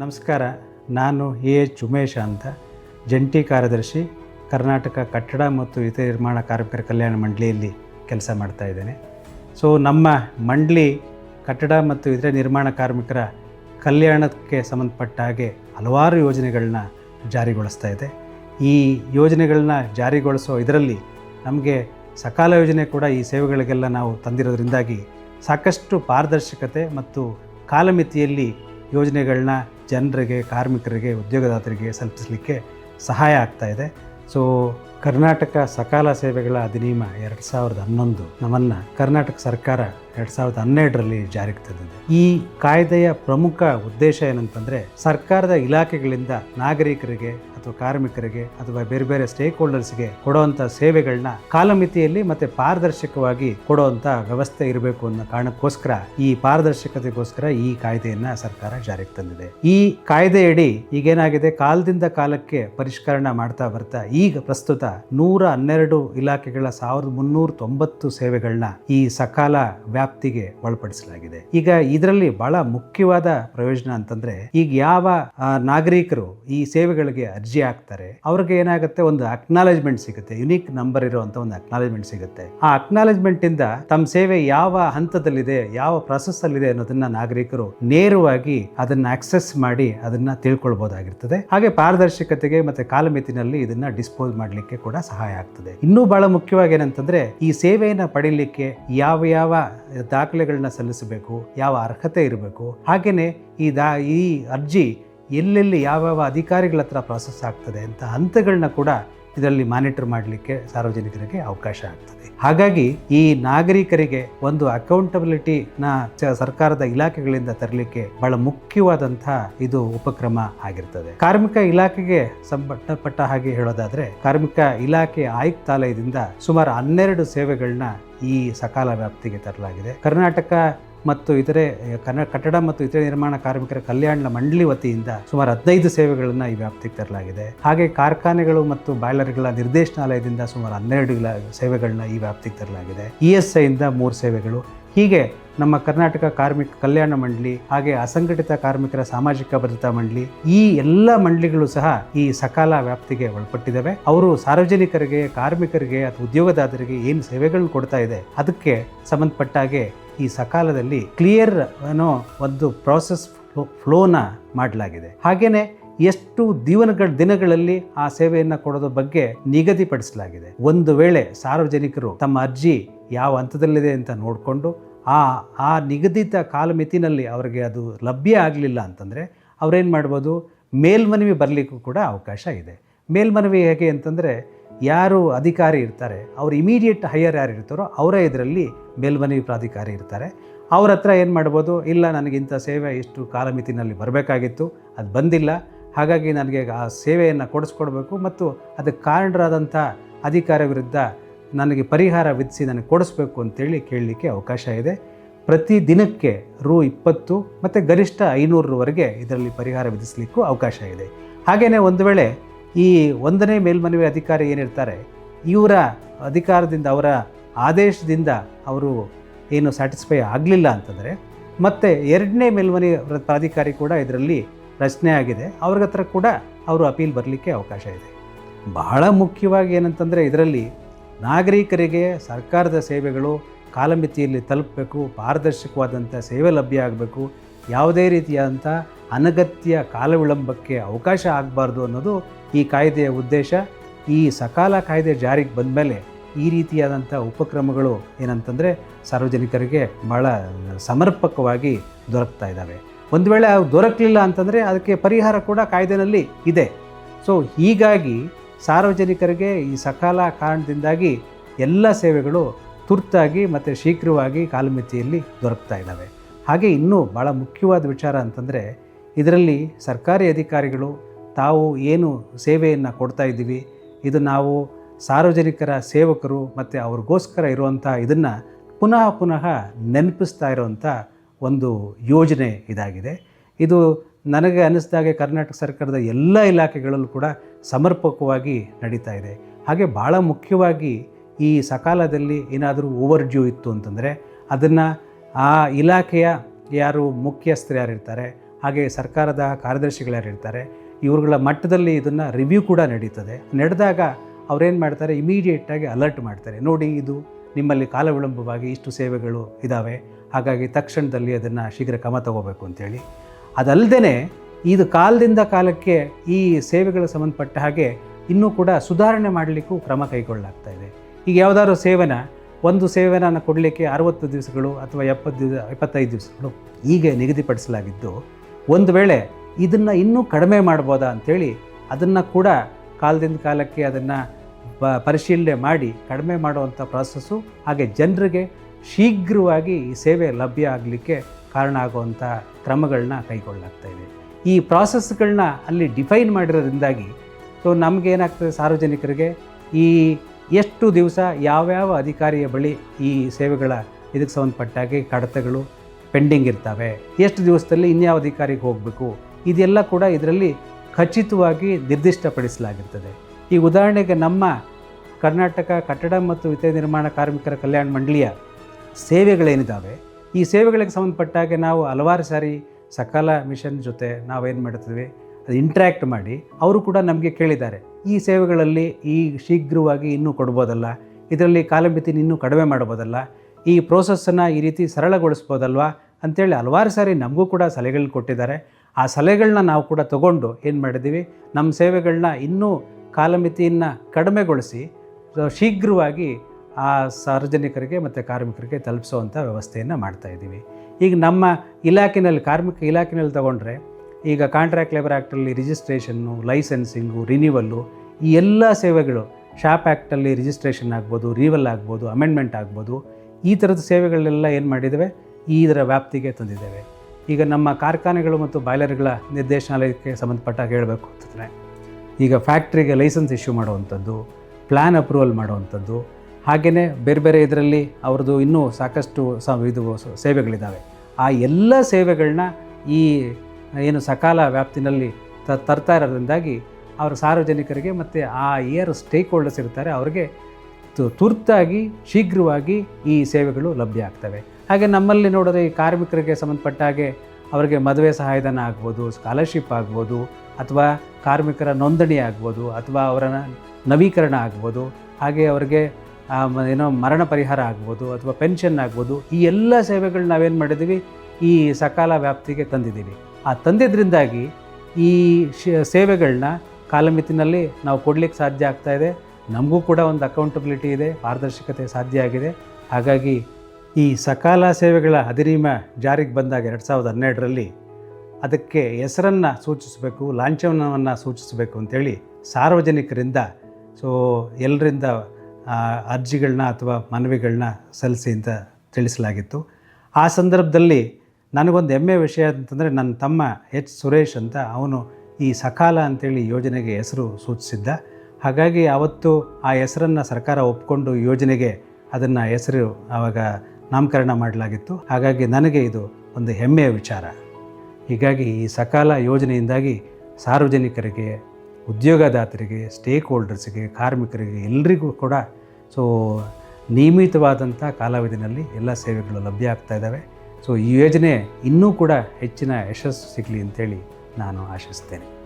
ನಮಸ್ಕಾರ, ನಾನು A H Umesh ಅಂತ. ಜಂಟಿ ಕಾರ್ಯದರ್ಶಿ, ಕರ್ನಾಟಕ ಕಟ್ಟಡ ಮತ್ತು ಇತರ ನಿರ್ಮಾಣ ಕಾರ್ಮಿಕರ ಕಲ್ಯಾಣ ಮಂಡಳಿಯಲ್ಲಿ ಕೆಲಸ ಮಾಡ್ತಾ ಇದ್ದೇನೆ. ಸೊ ನಮ್ಮ ಮಂಡಳಿ ಕಟ್ಟಡ ಮತ್ತು ಇತರ ನಿರ್ಮಾಣ ಕಾರ್ಮಿಕರ ಕಲ್ಯಾಣಕ್ಕೆ ಸಂಬಂಧಪಟ್ಟ ಹಾಗೆ ಹಲವಾರು ಯೋಜನೆಗಳನ್ನ ಜಾರಿಗೊಳಿಸ್ತಾ ಇದೆ. ಈ ಯೋಜನೆಗಳನ್ನ ಜಾರಿಗೊಳಿಸೋ ಇದರಲ್ಲಿ ನಮಗೆ ಸಕಾಲ ಯೋಜನೆ ಕೂಡ ಈ ಸೇವೆಗಳಿಗೆಲ್ಲ ನಾವು ತಂದಿರೋದ್ರಿಂದಾಗಿ ಸಾಕಷ್ಟು ಪಾರದರ್ಶಕತೆ ಮತ್ತು ಕಾಲಮಿತಿಯಲ್ಲಿ ಯೋಜನೆಗಳನ್ನ ಜನರಿಗೆ, ಕಾರ್ಮಿಕರಿಗೆ, ಉದ್ಯೋಗದಾತರಿಗೆ ಸಲ್ಪಿಸಲಿಕ್ಕೆ ಸಹಾಯ ಆಗ್ತಾ ಇದೆ. ಸೊ ಕರ್ನಾಟಕ ಸಕಾಲ ಸೇವೆಗಳ ಅಧಿನಿಯಮ ಎರಡು ಸಾವಿರದ ಹನ್ನೊಂದು ನಮ್ಮನ್ನು ಕರ್ನಾಟಕ ಸರ್ಕಾರ ಎರಡು ಸಾವಿರದ ಹನ್ನೆರಡರಲ್ಲಿ ಜಾರಿಗೆ ತಂದಿದೆ. ಈ ಕಾಯ್ದೆಯ ಪ್ರಮುಖ ಉದ್ದೇಶ ಏನಂತಂದರೆ ಸರ್ಕಾರದ ಇಲಾಖೆಗಳಿಂದ ನಾಗರಿಕರಿಗೆ ಅಥವಾ ಕಾರ್ಮಿಕರಿಗೆ ಅಥವಾ ಬೇರೆ ಬೇರೆ ಸ್ಟೇಕ್ ಹೋಲ್ಡರ್ಸ್ಗೆ ಕೊಡುವಂಥ ಸೇವೆಗಳನ್ನ ಕಾಲಮಿತಿಯಲ್ಲಿ ಮತ್ತೆ ಪಾರದರ್ಶಕವಾಗಿ ಕೊಡುವಂಥ ವ್ಯವಸ್ಥೆ ಇರಬೇಕು ಅನ್ನೋ ಕಾರಣಕ್ಕೋಸ್ಕರ ಈ ಪಾರದರ್ಶಕತೆಗೋಸ್ಕರ ಈ ಕಾಯ್ದೆಯನ್ನ ಸರ್ಕಾರ ಜಾರಿಗೆ ತಂದಿದೆ. ಈ ಕಾಯ್ದೆಯಡಿ ಈಗೇನಾಗಿದೆ? ಕಾಲದಿಂದ ಕಾಲಕ್ಕೆ ಪರಿಷ್ಕರಣೆ ಮಾಡ್ತಾ ಬರ್ತಾ ಈಗ ಪ್ರಸ್ತುತ ನೂರ ಹನ್ನೆರಡು ಇಲಾಖೆಗಳ ಸಾವಿರದ ಮುನ್ನೂರ ತೊಂಬತ್ತು ಸೇವೆಗಳನ್ನ ಈ ಸಕಾಲ ವ್ಯಾಪ್ತಿಗೆ ಒಳಪಡಿಸಲಾಗಿದೆ. ಈಗ ಇದರಲ್ಲಿ ಬಹಳ ಮುಖ್ಯವಾದ ಪ್ರಯೋಜನ ಅಂತಂದ್ರೆ ಈಗ ಯಾವ ನಾಗರಿಕರು ಈ ಸೇವೆಗಳಿಗೆ ಅರ್ಜಿ ಹಾಕ್ತಾರೆ ಅವ್ರಿಗೆ ಏನಾಗುತ್ತೆ? ಒಂದು ಅಕ್ನಾಲೇಜ್ಮೆಂಟ್ ಸಿಗುತ್ತೆ. ಯುನೀಕ್ ನಂಬರ್ ಇರುವಂತ ಒಂದು ಅಕ್ನಾಲೇಜ್ಮೆಂಟ್ ಸಿಗುತ್ತೆ. ಆ ಅಕ್ನಾಲೇಜ್ಮೆಂಟ್ ಇಂದ ತಮ್ಮ ಸೇವೆ ಯಾವ ಹಂತದಲ್ಲಿದೆ, ಯಾವ ಪ್ರಾಸೆಸ್ ಅಲ್ಲಿದೆ ಅನ್ನೋದನ್ನ ನಾಗರಿಕರು ನೇರವಾಗಿ ಅದನ್ನ ಆಕ್ಸೆಸ್ ಮಾಡಿ ಅದನ್ನ ತಿಳ್ಕೊಳ್ಬಹುದಾಗಿರ್ತದೆ ಹಾಗೆ ಪಾರದರ್ಶಕತೆಗೆ ಮತ್ತೆ ಕಾಲಮಿತಿನಲ್ಲಿ ಇದನ್ನ ಡಿಸ್ಪೋಸ್ ಮಾಡಲಿಕ್ಕೆ ಕೂಡ ಸಹಾಯ ಆಗ್ತದೆ. ಇನ್ನೂ ಬಹಳ ಮುಖ್ಯವಾಗಿ ಏನಂತಂದ್ರೆ, ಈ ಸೇವೆಯನ್ನ ಪಡೀಲಿಕ್ಕೆ ಯಾವ ಯಾವ ದಾಖಲೆಗಳನ್ನ ಸಲ್ಲಿಸಬೇಕು, ಯಾವ ಅರ್ಹತೆ ಇರಬೇಕು, ಹಾಗೇನೆ ಈ ದಾ, ಈ ಅರ್ಜಿ ಎಲ್ಲೆಲ್ಲಿ ಯಾವ್ಯಾವ ಅಧಿಕಾರಿಗಳ ಹತ್ರ ಪ್ರಾಸೆಸ್ ಆಗ್ತದೆ ಅಂತ ಹಂತಗಳನ್ನ ಕೂಡ ಇದರಲ್ಲಿ ಮಾನಿಟರ್ ಮಾಡಲಿಕ್ಕೆ ಸಾರ್ವಜನಿಕರಿಗೆ ಅವಕಾಶ ಆಗ್ತದೆ. ಹಾಗಾಗಿ ಈ ನಾಗರಿಕರಿಗೆ ಒಂದು ಅಕೌಂಟಬಿಲಿಟಿನ ಸರ್ಕಾರದ ಇಲಾಖೆಗಳಿಂದ ತರಲಿಕ್ಕೆ ಬಹಳ ಮುಖ್ಯವಾದಂತಹ ಇದು ಉಪಕ್ರಮ ಆಗಿರ್ತದೆ. ಕಾರ್ಮಿಕ ಇಲಾಖೆಗೆ ಸಂಬಂಧಪಟ್ಟ ಹಾಗೆ ಹೇಳೋದಾದ್ರೆ, ಕಾರ್ಮಿಕ ಇಲಾಖೆ ಆಯುಕ್ತಾಲಯದಿಂದ ಸುಮಾರು ಹನ್ನೆರಡು ಸೇವೆಗಳನ್ನ ಈ ಸಕಾಲ ವ್ಯಾಪ್ತಿಗೆ ತರಲಾಗಿದೆ. ಕರ್ನಾಟಕ ಮತ್ತು ಇತರೆ ಕನ್ನಡ, ಕಟ್ಟಡ ಮತ್ತು ಇತರೆ ನಿರ್ಮಾಣ ಕಾರ್ಮಿಕರ ಕಲ್ಯಾಣ ಮಂಡಳಿ ವತಿಯಿಂದ ಸುಮಾರು ಹದಿನೈದು ಸೇವೆಗಳನ್ನು ಈ ವ್ಯಾಪ್ತಿಗೆ ತರಲಾಗಿದೆ. ಹಾಗೆ ಕಾರ್ಖಾನೆಗಳು ಮತ್ತು ಬಾಯ್ಲರ್ಗಳ ನಿರ್ದೇಶನಾಲಯದಿಂದ ಸುಮಾರು ಹನ್ನೆರಡು ಸೇವೆಗಳನ್ನ ಈ ವ್ಯಾಪ್ತಿಗೆ ತರಲಾಗಿದೆ. ಇ ಎಸ್ ಐಯಿಂದ ಮೂರು ಸೇವೆಗಳು. ಹೀಗೆ ನಮ್ಮ ಕರ್ನಾಟಕ ಕಾರ್ಮಿಕ ಕಲ್ಯಾಣ ಮಂಡಳಿ, ಹಾಗೆ ಅಸಂಘಟಿತ ಕಾರ್ಮಿಕರ ಸಾಮಾಜಿಕ ಭದ್ರತಾ ಮಂಡಳಿ, ಈ ಎಲ್ಲ ಮಂಡಳಿಗಳು ಸಹ ಈ ಸಕಾಲ ವ್ಯಾಪ್ತಿಗೆ ಒಳಪಟ್ಟಿದ್ದಾವೆ. ಅವರು ಸಾರ್ವಜನಿಕರಿಗೆ, ಕಾರ್ಮಿಕರಿಗೆ ಅಥವಾ ಉದ್ಯೋಗದಾತರಿಗೆ ಏನು ಸೇವೆಗಳನ್ನು ಕೊಡ್ತಾ ಇದೆ, ಅದಕ್ಕೆ ಸಂಬಂಧಪಟ್ಟ ಹಾಗೆ ಈ ಸಕಾಲದಲ್ಲಿ ಕ್ಲಿಯರ್ ಅನ್ನೋ ಒಂದು ಪ್ರಾಸೆಸ್ ಫ್ಲೋನ ಮಾಡಲಾಗಿದೆ. ಹಾಗೇನೆ ಎಷ್ಟು ದಿವನಗಳ ದಿನಗಳಲ್ಲಿ ಆ ಸೇವೆಯನ್ನು ಕೊಡೋದ್ರ ಬಗ್ಗೆ ನಿಗದಿಪಡಿಸಲಾಗಿದೆ. ಒಂದು ವೇಳೆ ಸಾರ್ವಜನಿಕರು ತಮ್ಮ ಅರ್ಜಿ ಯಾವ ಹಂತದಲ್ಲಿದೆ ಅಂತ ನೋಡಿಕೊಂಡು ಆ ಆ ನಿಗದಿತ ಕಾಲಮಿತಿನಲ್ಲಿ ಅವರಿಗೆ ಅದು ಲಭ್ಯ ಆಗಲಿಲ್ಲ ಅಂತಂದರೆ ಅವ್ರೇನು ಮಾಡ್ಬೋದು? ಮೇಲ್ಮನವಿ ಬರಲಿಕ್ಕೂ ಕೂಡ ಅವಕಾಶ ಇದೆ. ಮೇಲ್ಮನವಿ ಹೇಗೆ ಅಂತಂದರೆ ಯಾರು ಅಧಿಕಾರಿ ಇರ್ತಾರೆ, ಅವ್ರು ಇಮಿಡಿಯೇಟ್ ಹೈಯರ್ ಯಾರು ಇರ್ತಾರೋ ಅವರೇ ಇದರಲ್ಲಿ ಮೇಲ್ಮನವಿ ಪ್ರಾಧಿಕಾರಿ ಇರ್ತಾರೆ. ಅವ್ರ ಹತ್ರ ಏನು ಮಾಡ್ಬೋದು, ಇಲ್ಲ ನನಗಿಂಥ ಸೇವೆ ಇಷ್ಟು ಕಾಲಮಿತಿನಲ್ಲಿ ಬರಬೇಕಾಗಿತ್ತು, ಅದು ಬಂದಿಲ್ಲ, ಹಾಗಾಗಿ ನನಗೆ ಆ ಸೇವೆಯನ್ನು ಕೊಡಿಸ್ಕೊಡ್ಬೇಕು ಮತ್ತು ಅದಕ್ಕೆ ಕಾರಣರಾದಂಥ ಅಧಿಕಾರಿ ವಿರುದ್ಧ ನನಗೆ ಪರಿಹಾರ ವಿಧಿಸಿ ನನಗೆ ಕೊಡಿಸ್ಬೇಕು ಅಂತೇಳಿ ಕೇಳಲಿಕ್ಕೆ ಅವಕಾಶ ಇದೆ. ಪ್ರತಿ ದಿನಕ್ಕೆ ರು ಇಪ್ಪತ್ತು ಮತ್ತು ಗರಿಷ್ಠ ಐನೂರರವರೆಗೆ ಇದರಲ್ಲಿ ಪರಿಹಾರ ವಿಧಿಸಲಿಕ್ಕೂ ಅವಕಾಶ ಇದೆ. ಹಾಗೆಯೇ ಒಂದು ವೇಳೆ ಈ ಒಂದನೇ ಮೇಲ್ಮನವಿ ಅಧಿಕಾರಿ ಏನಿರ್ತಾರೆ, ಇವರ ಅಧಿಕಾರದಿಂದ, ಅವರ ಆದೇಶದಿಂದ ಅವರು ಏನು ಸ್ಯಾಟಿಸ್ಫೈ ಆಗಲಿಲ್ಲ ಅಂತಂದರೆ, ಮತ್ತು ಎರಡನೇ ಮೇಲ್ಮನೆ ಪ್ರಾಧಿಕಾರಿ ಕೂಡ ಇದರಲ್ಲಿ ರಚನೆ ಆಗಿದೆ. ಅವ್ರ ಹತ್ರ ಕೂಡ ಅವರು ಅಪೀಲ್ ಬರಲಿಕ್ಕೆ ಅವಕಾಶ ಇದೆ. ಬಹಳ ಮುಖ್ಯವಾಗಿ ಏನಂತಂದರೆ, ಇದರಲ್ಲಿ ನಾಗರಿಕರಿಗೆ ಸರ್ಕಾರದ ಸೇವೆಗಳು ಕಾಲಮಿತಿಯಲ್ಲಿ ತಲುಪಬೇಕು, ಪಾರದರ್ಶಕವಾದಂಥ ಸೇವೆ ಲಭ್ಯ ಆಗಬೇಕು, ಯಾವುದೇ ರೀತಿಯಾದಂಥ ಅನಗತ್ಯ ಕಾಲ ವಿಳಂಬಕ್ಕೆ ಅವಕಾಶ ಆಗಬಾರ್ದು ಅನ್ನೋದು ಈ ಕಾಯ್ದೆಯ ಉದ್ದೇಶ. ಈ ಸಕಾಲ ಕಾಯ್ದೆ ಜಾರಿಗೆ ಬಂದ ಮೇಲೆ ಈ ರೀತಿಯಾದಂಥ ಉಪಕ್ರಮಗಳು ಏನಂತಂದರೆ ಸಾರ್ವಜನಿಕರಿಗೆ ಭಾಳ ಸಮರ್ಪಕವಾಗಿ ದೊರಕ್ತಾ ಇದ್ದಾವೆ. ಒಂದು ವೇಳೆ ಅವು ದೊರಕಲಿಲ್ಲ ಅಂತಂದರೆ ಅದಕ್ಕೆ ಪರಿಹಾರ ಕೂಡ ಕಾಯ್ದೆನಲ್ಲಿ ಇದೆ. ಸೊ, ಹೀಗಾಗಿ ಸಾರ್ವಜನಿಕರಿಗೆ ಈ ಸಕಾಲ ಕಾರಣದಿಂದಾಗಿ ಎಲ್ಲ ಸೇವೆಗಳು ತುರ್ತಾಗಿ ಮತ್ತು ಶೀಘ್ರವಾಗಿ ಕಾಲಮಿತಿಯಲ್ಲಿ ದೊರಕ್ತಾ ಇದ್ದಾವೆ. ಹಾಗೆ ಇನ್ನೂ ಭಾಳ ಮುಖ್ಯವಾದ ವಿಚಾರ ಅಂತಂದರೆ ಇದರಲ್ಲಿ ಸರ್ಕಾರಿ ಅಧಿಕಾರಿಗಳು ತಾವು ಏನು ಸೇವೆಯನ್ನು ಕೊಡ್ತಾ ಇದ್ದೀವಿ, ಇದು ನಾವು ಸಾರ್ವಜನಿಕರ ಸೇವಕರು ಮತ್ತು ಅವ್ರಿಗೋಸ್ಕರ ಇರುವಂಥ ಇದನ್ನು ಪುನಃ ಪುನಃ ನೆನಪಿಸ್ತಾ ಇರುವಂಥ ಒಂದು ಯೋಜನೆ ಇದಾಗಿದೆ. ಇದು ನನಗೆ ಅನ್ನಿಸ್ದಾಗೆ ಕರ್ನಾಟಕ ಸರ್ಕಾರದ ಎಲ್ಲ ಇಲಾಖೆಗಳಲ್ಲೂ ಕೂಡ ಸಮರ್ಪಕವಾಗಿ ನಡೀತಾ ಇದೆ. ಹಾಗೆ ಭಾಳ ಮುಖ್ಯವಾಗಿ ಈ ಸಕಾಲದಲ್ಲಿ ಏನಾದರೂ ಓವರ್ ಡ್ಯೂ ಇತ್ತು ಅಂತಂದರೆ ಅದನ್ನು ಆ ಇಲಾಖೆಯ ಯಾರು ಮುಖ್ಯಸ್ಥರು ಯಾರಿರ್ತಾರೆ ಹಾಗೆ ಸರ್ಕಾರದ ಕಾರ್ಯದರ್ಶಿಗಳ್ಯಾರಿರ್ತಾರೆ ಇವ್ರುಗಳ ಮಟ್ಟದಲ್ಲಿ ಇದನ್ನು ರಿವ್ಯೂ ಕೂಡ ನಡೀತದೆ. ನಡೆದಾಗ ಅವರೇನು ಮಾಡ್ತಾರೆ ಇಮಿಡಿಯೇಟಾಗಿ ಅಲರ್ಟ್ ಮಾಡ್ತಾರೆ. ನೋಡಿ, ಇದು ನಿಮ್ಮಲ್ಲಿ ಕಾಲ ವಿಳಂಬವಾಗಿ ಇಷ್ಟು ಸೇವೆಗಳು ಇದ್ದಾವೆ ಹಾಗಾಗಿ ತಕ್ಷಣದಲ್ಲಿ ಅದನ್ನು ಶೀಘ್ರ ಕ್ರಮ ತಗೋಬೇಕು ಅಂತೇಳಿ. ಅದಲ್ಲದೆ ಇದು ಕಾಲದಿಂದ ಕಾಲಕ್ಕೆ ಈ ಸೇವೆಗಳು ಸಂಬಂಧಪಟ್ಟ ಹಾಗೆ ಇನ್ನೂ ಕೂಡ ಸುಧಾರಣೆ ಮಾಡಲಿಕ್ಕೂ ಕ್ರಮ ಕೈಗೊಳ್ಳಲಾಗ್ತಾ ಇದೆ. ಈಗ ಯಾವುದಾದ್ರು ಸೇವೆನ, ಒಂದು ಸೇವೆನ ಕೊಡಲಿಕ್ಕೆ ಅರವತ್ತು ದಿವಸಗಳು ಅಥವಾ ಎಪ್ಪತ್ತು ದಿವಸ ಎಪ್ಪತ್ತೈದು ದಿವಸಗಳು ಹೀಗೆ ನಿಗದಿಪಡಿಸಲಾಗಿದ್ದು ಒಂದು ವೇಳೆ ಇದನ್ನು ಇನ್ನೂ ಕಡಿಮೆ ಮಾಡ್ಬೋದಾ ಅಂಥೇಳಿ ಅದನ್ನು ಕೂಡ ಕಾಲದಿಂದ ಕಾಲಕ್ಕೆ ಅದನ್ನು ಬ, ಪರಿಶೀಲನೆ ಮಾಡಿ ಕಡಿಮೆ ಮಾಡುವಂಥ ಪ್ರಾಸೆಸ್ಸು ಹಾಗೆ ಜನರಿಗೆ ಶೀಘ್ರವಾಗಿ ಈ ಸೇವೆ ಲಭ್ಯ ಆಗಲಿಕ್ಕೆ ಕಾರಣ ಆಗುವಂಥ ಕ್ರಮಗಳನ್ನ ಕೈಗೊಳ್ಳಲಾಗ್ತಾ ಇದೆ. ಈ ಪ್ರಾಸೆಸ್ಗಳನ್ನ ಅಲ್ಲಿ ಡಿಫೈನ್ ಮಾಡಿರೋದ್ರಿಂದಾಗಿ ಸೊ ನಮಗೇನಾಗ್ತದೆ ಸಾರ್ವಜನಿಕರಿಗೆ ಈ ಎಷ್ಟು ದಿವಸ ಯಾವ್ಯಾವ ಅಧಿಕಾರಿಯ ಬಳಿ ಈ ಸೇವೆಗಳ ಇದಕ್ಕೆ ಸಂಬಂಧಪಟ್ಟಾಗಿ ಕಡತಗಳು ಪೆಂಡಿಂಗ್ ಇರ್ತವೆ. ಎಷ್ಟು ದಿವಸದಲ್ಲಿ ಇನ್ಯಾವ ಅಧಿಕಾರಿಗೆ ಹೋಗಬೇಕು? ಇದೆಲ್ಲ ಕೂಡ ಇದರಲ್ಲಿ ಖಚಿತವಾಗಿ ನಿರ್ದಿಷ್ಟಪಡಿಸಲಾಗಿರ್ತದೆ. ಈ ಉದಾಹರಣೆಗೆ ನಮ್ಮ ಕರ್ನಾಟಕ ಕಟ್ಟಡ ಮತ್ತು ವಿತ ನಿರ್ಮಾಣ ಕಾರ್ಮಿಕರ ಕಲ್ಯಾಣ ಮಂಡಳಿಯ ಸೇವೆಗಳೇನಿದ್ದಾವೆ ಈ ಸೇವೆಗಳಿಗೆ ಸಂಬಂಧಪಟ್ಟಾಗೆ ನಾವು ಹಲವಾರು ಸಾರಿ ಸಕಾಲ ಮಿಷನ್ ಜೊತೆ ನಾವೇನು ಮಾಡ್ತೀವಿ ಅದು ಇಂಟ್ರ್ಯಾಕ್ಟ್ ಮಾಡಿ ಅವರು ಕೂಡ ನಮಗೆ ಕೇಳಿದ್ದಾರೆ. ಈ ಸೇವೆಗಳಲ್ಲಿ ಈ ಶೀಘ್ರವಾಗಿ ಇನ್ನೂ ಕೊಡ್ಬೋದಲ್ಲ? ಇದರಲ್ಲಿ ಕಾಲಮಿತಿನ ಇನ್ನೂ ಕಡಿಮೆ ಮಾಡ್ಬೋದಲ್ಲ? ಈ ಪ್ರೋಸೆಸ್ಸನ್ನು ಈ ರೀತಿ ಸರಳಗೊಳಿಸ್ಬೋದಲ್ವಾ? ಅಂತೇಳಿ ಹಲವಾರು ಸಾರಿ ನಮಗೂ ಕೂಡ ಸಲಹೆಗಳನ್ನ ಕೊಟ್ಟಿದ್ದಾರೆ. ಆ ಸಲಹೆಗಳನ್ನ ನಾವು ಕೂಡ ತಗೊಂಡು ಏನು ಮಾಡಿದ್ದೀವಿ? ನಮ್ಮ ಸೇವೆಗಳನ್ನ ಇನ್ನೂ ಕಾಲಮಿತಿಯನ್ನು ಕಡಿಮೆಗೊಳಿಸಿ ಶೀಘ್ರವಾಗಿ ಆ ಸಾರ್ವಜನಿಕರಿಗೆ ಮತ್ತು ಕಾರ್ಮಿಕರಿಗೆ ತಲುಪಿಸುವಂಥ ವ್ಯವಸ್ಥೆಯನ್ನು ಮಾಡ್ತಾ ಇದ್ದೀವಿ. ಈಗ ನಮ್ಮ ಇಲಾಖೆಯಲ್ಲಿ ಕಾರ್ಮಿಕ ಇಲಾಖೆಯಲ್ಲಿ ತಗೊಂಡ್ರೆ, ಈಗ ಕಾಂಟ್ರಾಕ್ಟ್ ಲೇಬರ್ ಆ್ಯಕ್ಟಲ್ಲಿ ರಿಜಿಸ್ಟ್ರೇಷನ್ನು ಲೈಸೆನ್ಸಿಂಗು ರಿನ್ಯೂವಲ್ಲು ಈ ಎಲ್ಲ ಸೇವೆಗಳು, ಶಾಪ್ ಆ್ಯಕ್ಟಲ್ಲಿ ರಿಜಿಸ್ಟ್ರೇಷನ್ ಆಗ್ಬೋದು ರಿವಲ್ ಆಗ್ಬೋದು ಅಮೆಂಡ್ಮೆಂಟ್ ಆಗ್ಬೋದು ಈ ಥರದ ಸೇವೆಗಳೆಲ್ಲ ಏನು ಮಾಡಿದ್ದೇವೆ? ಈ ಇದರ ವ್ಯಾಪ್ತಿಗೆ ತಂದಿದ್ದೇವೆ. ಈಗ ನಮ್ಮ ಕಾರ್ಖಾನೆಗಳು ಮತ್ತು ಬಾಯ್ಲರ್ಗಳ ನಿರ್ದೇಶನಾಲಯಕ್ಕೆ ಸಂಬಂಧಪಟ್ಟಾಗ ಹೇಳಬೇಕು ಅಂತಂದರೆ ಈಗ ಫ್ಯಾಕ್ಟ್ರಿಗೆ ಲೈಸೆನ್ಸ್ ಇಶ್ಯೂ ಮಾಡುವಂಥದ್ದು ಪ್ಲ್ಯಾನ್ ಅಪ್ರೂವಲ್ ಮಾಡುವಂಥದ್ದು, ಹಾಗೆಯೇ ಬೇರೆ ಬೇರೆ ಇದರಲ್ಲಿ ಅವ್ರದ್ದು ಇನ್ನೂ ಸಾಕಷ್ಟು ಸ ಇದು ಸೇವೆಗಳಿದ್ದಾವೆ. ಆ ಎಲ್ಲ ಸೇವೆಗಳನ್ನ ಈ ಏನು ಸಕಾಲ ವ್ಯಾಪ್ತಿನಲ್ಲಿ ತ, ತರ್ತಾ ಇರೋದ್ರಿಂದಾಗಿ ಅವರು ಸಾರ್ವಜನಿಕರಿಗೆ ಮತ್ತು ಆ ಏರ್ ಸ್ಟೇಕ್ ಹೋಲ್ಡರ್ಸ್ ಇರ್ತಾರೆ, ಅವ್ರಿಗೆ ತುರ್ತಾಗಿ, ಶೀಘ್ರವಾಗಿ ಈ ಸೇವೆಗಳು ಲಭ್ಯ ಆಗ್ತವೆ. ಹಾಗೆ ನಮ್ಮಲ್ಲಿ ನೋಡಿದ್ರೆ ಈ ಕಾರ್ಮಿಕರಿಗೆ ಸಂಬಂಧಪಟ್ಟ ಹಾಗೆ ಅವರಿಗೆ ಮದುವೆ ಸಹಾಯಧನ ಆಗ್ಬೋದು ಸ್ಕಾಲರ್ಶಿಪ್ ಆಗ್ಬೋದು, ಅಥವಾ ಕಾರ್ಮಿಕರ ನೋಂದಣಿ ಆಗ್ಬೋದು, ಅಥವಾ ಅವರ ನವೀಕರಣ ಆಗ್ಬೋದು, ಹಾಗೆ ಅವರಿಗೆ ಏನೋ ಮರಣ ಪರಿಹಾರ ಆಗ್ಬೋದು, ಅಥವಾ ಪೆನ್ಷನ್ ಆಗ್ಬೋದು, ಈ ಎಲ್ಲ ಸೇವೆಗಳು ನಾವೇನು ಮಾಡಿದ್ದೀವಿ, ಈ ಸಕಾಲ ವ್ಯಾಪ್ತಿಗೆ ತಂದಿದ್ದೀವಿ. ಆ ತಂದಿದ್ದರಿಂದಾಗಿ ಈ ಶ ಸೇವೆಗಳನ್ನ ಕಾಲಮಿತಿನಲ್ಲಿ ನಾವು ಕೊಡಲಿಕ್ಕೆ ಸಾಧ್ಯ ಆಗ್ತಾ ಇದೆ. ನಮಗೂ ಕೂಡ ಒಂದು ಅಕೌಂಟಬಿಲಿಟಿ ಇದೆ, ಪಾರದರ್ಶಕತೆ ಸಾಧ್ಯ ಆಗಿದೆ. ಹಾಗಾಗಿ ಈ ಸಕಾಲ ಸೇವೆಗಳ ಅಧಿನಿಯಮ ಜಾರಿಗೆ ಬಂದಾಗ ಎರಡು ಸಾವಿರದ ಹನ್ನೆರಡರಲ್ಲಿ ಅದಕ್ಕೆ ಹೆಸರನ್ನು ಸೂಚಿಸಬೇಕು, ಲಾಂಛನವನ್ನು ಸೂಚಿಸಬೇಕು ಅಂತೇಳಿ ಸಾರ್ವಜನಿಕರಿಂದ ಸೊ ಎಲ್ಲರಿಂದ ಅರ್ಜಿಗಳನ್ನ ಅಥವಾ ಮನವಿಗಳನ್ನ ಸಲ್ಲಿಸಿ ಅಂತ ತಿಳಿಸಲಾಗಿತ್ತು. ಆ ಸಂದರ್ಭದಲ್ಲಿ ನನಗೊಂದು ಹೆಮ್ಮೆ ವಿಷಯ ಅಂತಂದರೆ ನನ್ನ ತಮ್ಮ ಎಚ್ ಸುರೇಶ್ ಅಂತ ಅವನು ಈ ಸಕಾಲ ಅಂತೇಳಿ ಯೋಜನೆಗೆ ಹೆಸರು ಸೂಚಿಸಿದ್ದ. ಹಾಗಾಗಿ ಆವತ್ತು ಆ ಹೆಸರನ್ನು ಸರ್ಕಾರ ಒಪ್ಕೊಂಡು ಯೋಜನೆಗೆ ಅದನ್ನು ಹೆಸರು ಆವಾಗ ನಾಮಕರಣ ಮಾಡಲಾಗಿತ್ತು. ಹಾಗಾಗಿ ನನಗೆ ಇದು ಒಂದು ಹೆಮ್ಮೆಯ ವಿಚಾರ. ಹೀಗಾಗಿ ಈ ಸಕಾಲ ಯೋಜನೆಯಿಂದಾಗಿ ಸಾರ್ವಜನಿಕರಿಗೆ, ಉದ್ಯೋಗದಾತರಿಗೆ ಸ್ಟೇಕ್ ಹೋಲ್ಡರ್ಸ್ಗೆ ಕಾರ್ಮಿಕರಿಗೆ ಎಲ್ಲರಿಗೂ ಕೂಡ ಸೊ ನಿಯಮಿತವಾದಂಥ ಕಾಲಾವಧಿನಲ್ಲಿ ಎಲ್ಲ ಸೇವೆಗಳು ಲಭ್ಯ ಆಗ್ತಾ ಇದ್ದಾವೆ. ಸೊ, ಈ ಯೋಜನೆ ಇನ್ನೂ ಕೂಡ ಹೆಚ್ಚಿನ ಯಶಸ್ಸು ಸಿಗಲಿ ಅಂತೇಳಿ ನಾನು ಆಶಿಸ್ತೇನೆ.